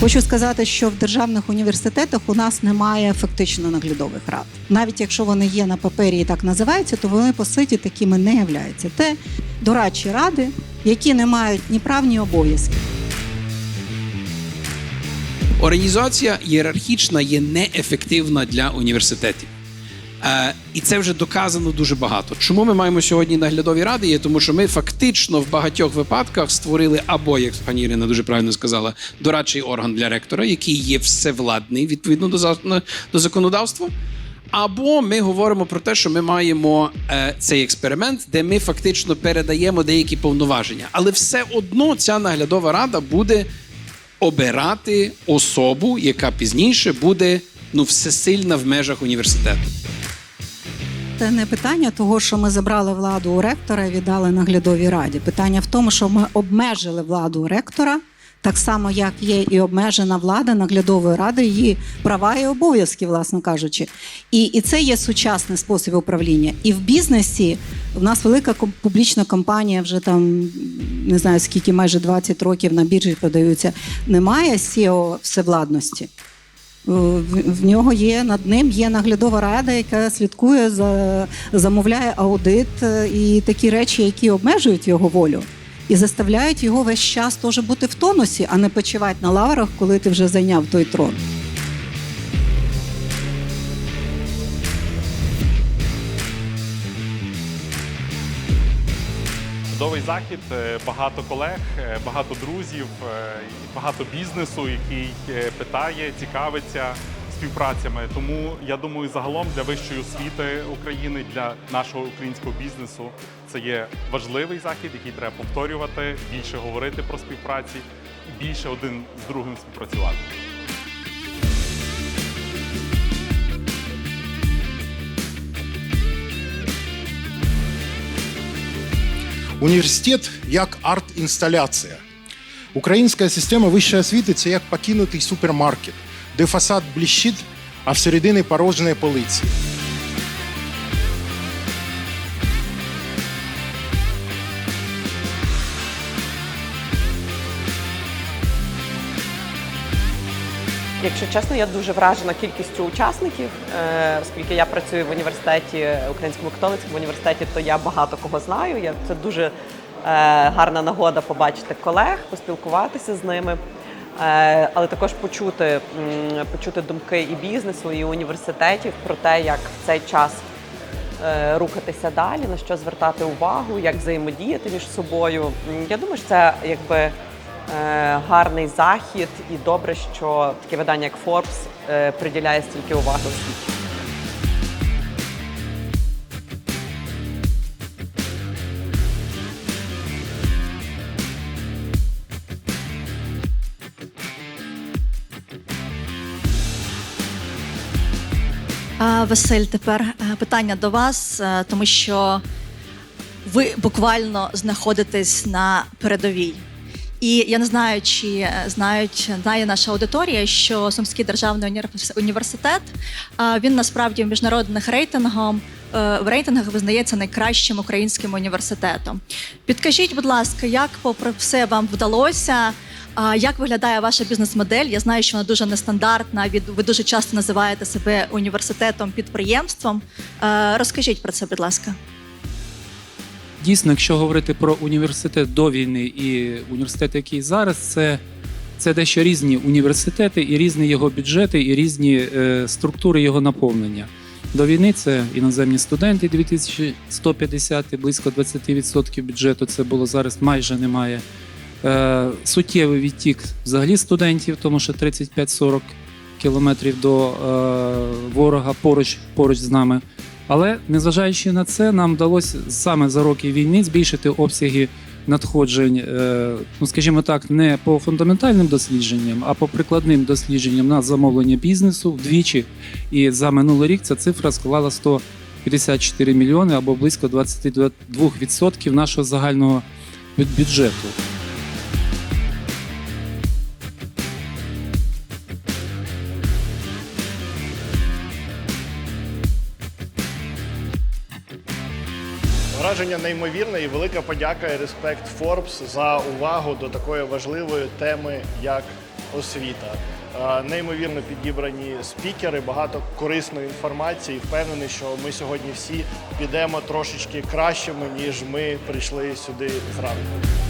Хочу сказати, що в державних університетах у нас немає фактично наглядових рад. Навіть якщо вони є на папері і так називаються, то вони по суті такими не являються. Це дорадчі ради, які не мають ні прав, ні обов'язків. Організація ієрархічна є неефективна для університетів. Е, і це вже доказано дуже багато. Чому ми маємо сьогодні наглядові ради? Є тому, що ми фактично в багатьох випадках створили або, як пані Ірина дуже правильно сказала, дорадчий орган для ректора, який є всевладний відповідно до, до законодавства. Або ми говоримо про те, що ми маємо е, цей експеримент, де ми фактично передаємо деякі повноваження. Але все одно ця наглядова рада буде обирати особу, яка пізніше буде ну всесильна в межах університету. Це не питання того, що ми забрали владу у ректора і віддали наглядовій раді. Питання в тому, що ми обмежили владу у ректора, так само як є і обмежена влада наглядової ради, її права і обов'язки, власно кажучи. І, і це є сучасний спосіб управління. І в бізнесі в нас велика публічна компанія, вже там не знаю скільки, майже 20 років на біржі продаються. Немає SEO всевладності. В, в нього є над ним є наглядова рада, яка слідкує за замовляє аудит е, і такі речі, які обмежують його волю, і заставляють його весь час теж бути в тонусі, а не почивати на лаврах, коли ти вже зайняв той трон. Чудовий захід, е, багато колег, е, багато друзів, е, багато бізнесу, який питає, цікавиться співпрацями. Тому я думаю, загалом для вищої освіти України, для нашого українського бізнесу, це є важливий захід, який треба повторювати, більше говорити про співпраці і більше один з другим співпрацювати. Університет як арт-інсталяція. Українська система вищої освіти це як покинутий супермаркет, де фасад блищить, а всередині порожні полиці. Якщо чесно, я дуже вражена кількістю учасників, е, оскільки я працюю в університеті, Українському католицькому університеті, то я багато кого знаю. Я це дуже е, гарна нагода побачити колег, поспілкуватися з ними, е, але також почути, почути думки і бізнесу, і університетів про те, як в цей час е, рухатися далі, на що звертати увагу, як взаємодіяти між собою. Я думаю, що це якби е, гарний захід, і добре, що таке видання, як Forbes, е, приділяє стільки уваги світі. Василь, тепер е, питання до вас, е, тому що ви буквально знаходитесь на передовій. І я не знаю, чи е, знають, знає наша аудиторія, що Сумський державний універс- університет він насправді в міжнародних рейтингах е, в рейтингах визнається найкращим українським університетом. Підкажіть, будь ласка, як попри все вам вдалося? Як виглядає ваша бізнес-модель? Я знаю, що вона дуже нестандартна. від- Ви дуже часто називаєте себе університетом, підприємством. Е, Розкажіть про це, будь ласка. Дійсно, якщо говорити про університет до війни і університет, який зараз, це, це дещо різні університети, і різні його бюджети, і різні е, структури його наповнення. До війни це іноземні студенти 2150, близько 20% бюджету. Це було зараз майже немає. Е, суттєвий відтік взагалі студентів, тому що 35-40 кілометрів до е, ворога поруч, поруч з нами. Але незважаючи на це, нам вдалося саме за роки війни збільшити обсяги надходжень, е, ну скажімо так, не по фундаментальним дослідженням, а по прикладним дослідженням на замовлення бізнесу вдвічі. І за минулий рік ця цифра склала 154 мільйони або близько 22% нашого загального бюджету. Враження неймовірне і велика подяка і респект Forbes за увагу до такої важливої теми, як освіта. Е, Неймовірно підібрані спікери, багато корисної інформації. Впевнений, що ми сьогодні всі підемо трошечки кращими, ніж ми прийшли сюди зранку.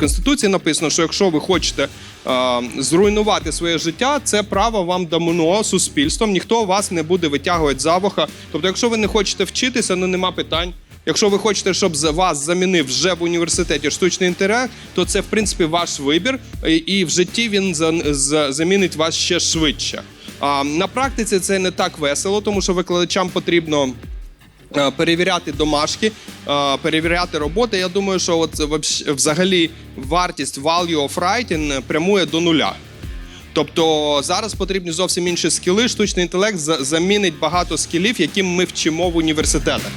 Конституції написано, що якщо ви хочете е, зруйнувати своє життя, це право вам дано суспільством. Ніхто вас не буде витягувати за вуха. Тобто, якщо ви не хочете вчитися, ну нема питань. Якщо ви хочете, щоб вас замінив вже в університеті штучний інтелект, то це в принципі ваш вибір, і- в житті він за- за- замінить вас ще швидше. А на практиці це не так весело, тому що викладачам потрібно перевіряти домашки, е, перевіряти роботи. Я думаю, що от взагалі вартість value of writing прямує до нуля. Тобто зараз потрібні зовсім інші скіли. Штучний інтелект замінить багато скілів, яким ми вчимо в університетах.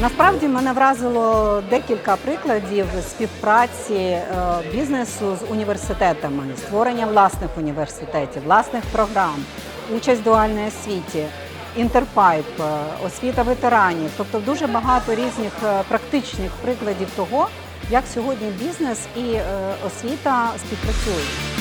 Насправді мене вразило декілька прикладів співпраці е, бізнесу з університетами, створення власних університетів, власних програм, участь в дуальній освіті, інтерпайп, е, освіта ветеранів. Тобто дуже багато різних е, практичних прикладів того, як сьогодні бізнес і освіта співпрацюють.